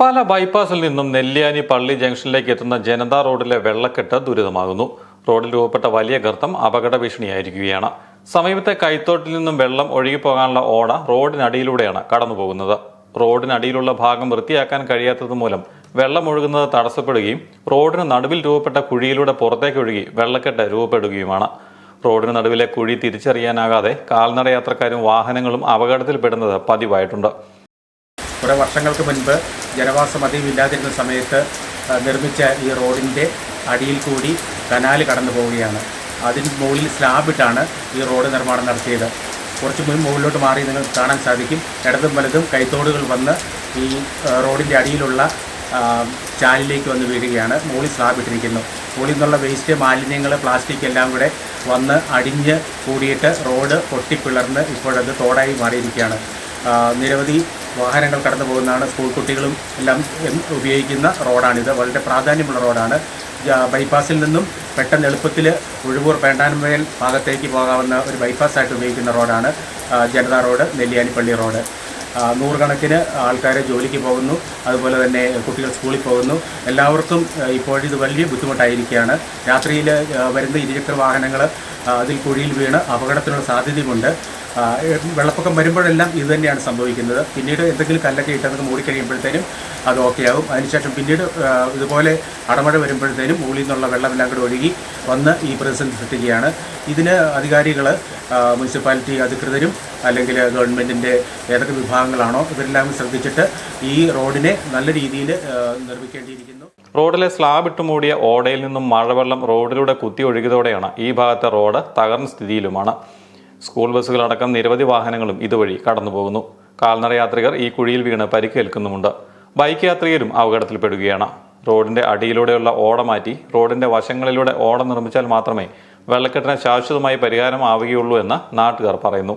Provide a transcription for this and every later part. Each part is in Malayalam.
പാല ബൈപ്പാസിൽ നിന്നും നെല്ലിയാനി പള്ളി ജംഗ്ഷനിലേക്ക് എത്തുന്ന ജനതാ റോഡിലെ വെള്ളക്കെട്ട് ദുരിതമാകുന്നു. റോഡിൽ രൂപപ്പെട്ട വലിയ ഗർത്തം അപകട ഭീഷണിയായിരിക്കുകയാണ്. സമീപത്തെ കൈത്തോട്ടിൽ നിന്നും വെള്ളം ഒഴുകിപ്പോകാനുള്ള ഓട റോഡിനടിയിലൂടെയാണ് കടന്നുപോകുന്നത്. റോഡിനടിയിലുള്ള ഭാഗം വൃത്തിയാക്കാൻ കഴിയാത്തത് മൂലം വെള്ളം ഒഴുകുന്നത് തടസ്സപ്പെടുകയും റോഡിന് നടുവിൽ രൂപപ്പെട്ട കുഴിയിലൂടെ പുറത്തേക്ക് ഒഴുകി വെള്ളക്കെട്ട് രൂപപ്പെടുകയുമാണ്. റോഡിന് നടുവിലെ കുഴി തിരിച്ചറിയാനാകാതെ കാൽനട യാത്രക്കാരും വാഹനങ്ങളും അപകടത്തിൽപ്പെടുന്നത് പതിവായിട്ടുണ്ട്. കുറേ വർഷങ്ങൾക്ക് മുൻപ് ജനവാസം അധികം ഇല്ലാതിരുന്ന സമയത്ത് നിർമ്മിച്ച ഈ റോഡിന്റെ അടിയിൽ കൂടി കനാൽ കടന്നു പോവുകയാണ്. അതിന് മുകളിൽ സ്ലാബിട്ടാണ് ഈ റോഡ് നിർമ്മാണം നടത്തിയത്. കുറച്ച് മുകളിലോട്ട് മാറി നിങ്ങൾക്ക് കാണാൻ സാധിക്കും. ഇടതും വലതും കൈത്തോടുകൾ വന്ന് ഈ റോഡിന്റെ അടിയിലുള്ള ചാലിലേക്ക് വന്ന് വീഴുകയാണ്. മുകളിൽ സ്ലാബിട്ടിരിക്കുന്നു മുകളിൽ നിന്നുള്ള വേസ്റ്റ് മാലിന്യങ്ങൾ പ്ലാസ്റ്റിക് എല്ലാം കൂടെ വന്ന് അടിഞ്ഞ് കൂടിയിട്ട് റോഡ് പൊട്ടിപ്പിളർന്ന് ഇപ്പോഴത് തോടായി മാറിയിരിക്കുകയാണ്. നിരവധി വാഹനങ്ങൾ കടന്നു പോകുന്നതാണ്. സ്കൂൾ കുട്ടികളും എല്ലാം ഉപയോഗിക്കുന്ന റോഡാണിത്. വളരെ പ്രാധാന്യമുള്ള റോഡാണ്. ബൈപ്പാസിൽ നിന്നും പെട്ടെന്ന് എളുപ്പത്തിൽ ഉഴുവൂർ പേണ്ടാൻമേൽ ഭാഗത്തേക്ക് പോകാവുന്ന ഒരു ബൈപ്പാസായിട്ട് ഉപയോഗിക്കുന്ന റോഡാണ് ജനതാ റോഡ് നെല്ലിയാനിപ്പള്ളി റോഡ്. നൂറുകണക്കിന് ആൾക്കാർ ജോലിക്ക് പോകുന്നു. അതുപോലെ തന്നെ കുട്ടികൾ സ്കൂളിൽ പോകുന്നു. എല്ലാവർക്കും ഇപ്പോഴിത് വലിയ ബുദ്ധിമുട്ടായിരിക്കുകയാണ്. രാത്രിയിൽ വരുന്ന ഇരുചക്ര വാഹനങ്ങൾ അതിൽ കുഴിയിൽ വീണ് അപകടത്തിനുള്ള സാധ്യതയുമുണ്ട്. വെള്ളപ്പൊക്കം വരുമ്പോഴെല്ലാം ഇത് തന്നെയാണ് സംഭവിക്കുന്നത്. പിന്നീട് എന്തെങ്കിലും കല്ലൊക്കെ ഇട്ടതൊക്കെ മൂടിക്കഴിയുമ്പോഴത്തേനും അത് ഓക്കെ ആവും. അതിനുശേഷം പിന്നീട് ഇതുപോലെ അടമഴ വരുമ്പോഴത്തേനും മുകളിൽ നിന്നുള്ള വെള്ളമെല്ലാം കൂടെ ഒഴുകി വന്ന് ഈ പ്രതിസന്ധി സൃഷ്ടിക്കുകയാണ്. ഇതിന് അധികാരികൾ മുനിസിപ്പാലിറ്റി അധികൃതരും അല്ലെങ്കിൽ ഗവൺമെന്റിന്റെ ഏതൊക്കെ വിഭാഗങ്ങളാണോ ഇവരെല്ലാം ശ്രദ്ധിച്ചിട്ട് ഈ റോഡിനെ നല്ല രീതിയിൽ നിർമ്മിക്കേണ്ടിയിരിക്കുന്നു. റോഡിലെ സ്ലാബ് ഇട്ട് മൂടിയ ഓടയിൽ നിന്നും മഴവെള്ളം റോഡിലൂടെ കുത്തി ഒഴുകിയതോടെയാണ് ഈ ഭാഗത്തെ റോഡ് തകർന്ന സ്ഥിതിയിലുമാണ്. സ്കൂൾ ബസ്സുകളടക്കം നിരവധി വാഹനങ്ങളും ഇതുവഴി കടന്നുപോകുന്നു. കാൽനട യാത്രികർ ഈ കുഴിയിൽ വീണ് പരിക്കേൽക്കുന്നുമുണ്ട്. ബൈക്ക് യാത്രികരും അപകടത്തിൽപ്പെടുകയാണ്. റോഡിന്റെ അടിയിലൂടെയുള്ള ഓട മാറ്റി റോഡിന്റെ വശങ്ങളിലൂടെ ഓട നിർമ്മിച്ചാൽ മാത്രമേ വെള്ളക്കെട്ടിന് ശാശ്വതമായി പരിഹാരമാവുകയുള്ളൂ എന്ന് നാട്ടുകാർ പറയുന്നു.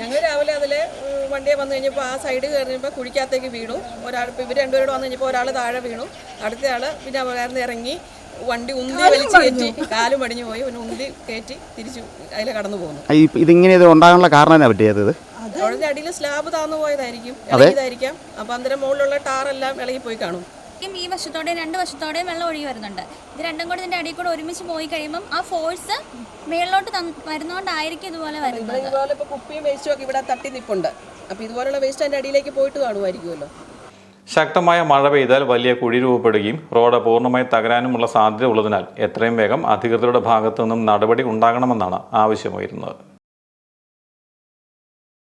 ഞങ്ങൾ രാവിലെ അതിലെ വണ്ടിയെ വന്നു കഴിഞ്ഞപ്പോൾ ആ സൈഡ് കയറിയപ്പോൾ കുഴിക്കകത്തേക്ക് വീണു. ഒരാൾ ഇവർ രണ്ടുപേരോട് വന്നു കഴിഞ്ഞപ്പോൾ ഒരാൾ താഴെ വീണു. അടുത്തയാൾ പിന്നെ അവകാരം ഇറങ്ങി വണ്ടി ഉന്തി വലിച്ചു കയറ്റി കാലും പടിഞ്ഞു പോയി പിന്നെ ഉന്തി കയറ്റി തിരിച്ചു അതിലെ കടന്നു പോകുന്നു. ഇതിങ്ങനെ ഇത് ഉണ്ടാകാനുള്ള കാരണം എന്നാ പറ്റിയത് ഇത് അവിടെ അടിയിൽ സ്ലാബ് താന്നു പോയതായിരിക്കും ഇളകിയതായിരിക്കും അപ്പൊ അന്നേരം മുകളിലുള്ള ടാറെല്ലാം പോയി കാണും. ഈ വശത്തോടെയും രണ്ട് വശത്തോടെയും വെള്ളം ഒഴുകി വരുന്നുണ്ട്. ഇത് രണ്ടും കൂടി ഇതിന്റെ അടിയിൽ കൂടെ ഒരുമിച്ച് പോയി കഴിയുമ്പോൾ ആ ഫോഴ്സ് മേളിലോട്ട് വരുന്നോണ്ടായിരിക്കും ഇതുപോലെ വരുന്നത്. ഇതുപോലെ ഇപ്പൊ കുപ്പിയും വേസ്റ്റും ഒക്കെ ഇവിടെ തട്ടി നിപ്പുണ്ട്. അപ്പൊ ഇതുപോലുള്ള വേസ്റ്റ് അതിന്റെ അടിയിലേക്ക് പോയിട്ട് കാണുമായിരിക്കുമല്ലോ. ശക്തമായ മഴ പെയ്താൽ വലിയ കുഴി രൂപപ്പെടുകയും റോഡ് പൂർണമായി തകരാനുമുള്ള സാധ്യത ഉള്ളതിനാൽ എത്രയും വേഗം അധികൃതരുടെ ഭാഗത്തു നിന്നും നടപടി ഉണ്ടാകണമെന്നാണ് ആവശ്യമായിരുന്നത്.